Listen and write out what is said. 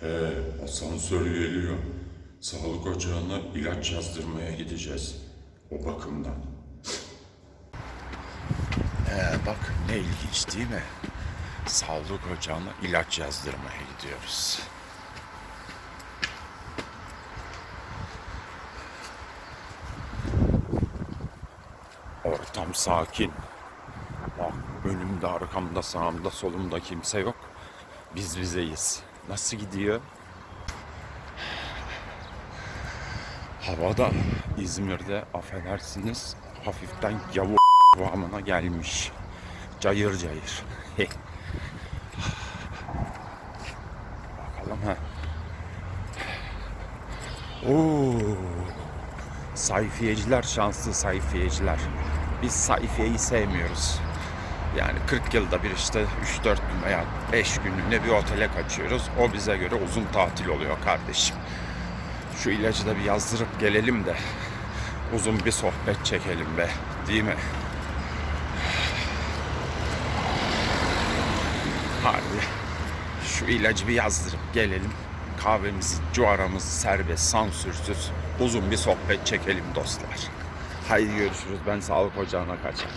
He, asansör geliyor. Sağlık ocağına ilaç yazdırmaya gideceğiz. O bakımdan. He, bak ne ilginç değil mi? Sağlık ocağına ilaç yazdırmaya gidiyoruz. Ortam sakin. Bak önümde, arkamda, sağımda, solumda kimse yok. Biz bizeyiz. Nasıl gidiyor? Havada İzmir'de affedersiniz hafiften yavu kıvamına gelmiş. Cayır cayır. Bakalım ha. Oo. Sayfiyeciler şanslı sayfiyeciler. Biz sayfiyeyi sevmiyoruz. Yani 40 yılda bir işte 3-4 gün veya 5 günlüğüne bir otele kaçıyoruz. O bize göre uzun tatil oluyor kardeşim. Şu ilacı da bir yazdırıp gelelim de uzun bir sohbet çekelim be. Değil mi? Harbi. Şu ilacı bir yazdırıp gelelim. Kahvemizi, cuvaramızı serbest, sansürsüz uzun bir sohbet çekelim dostlar. Haydi görüşürüz. Ben sağlık ocağına kaçar.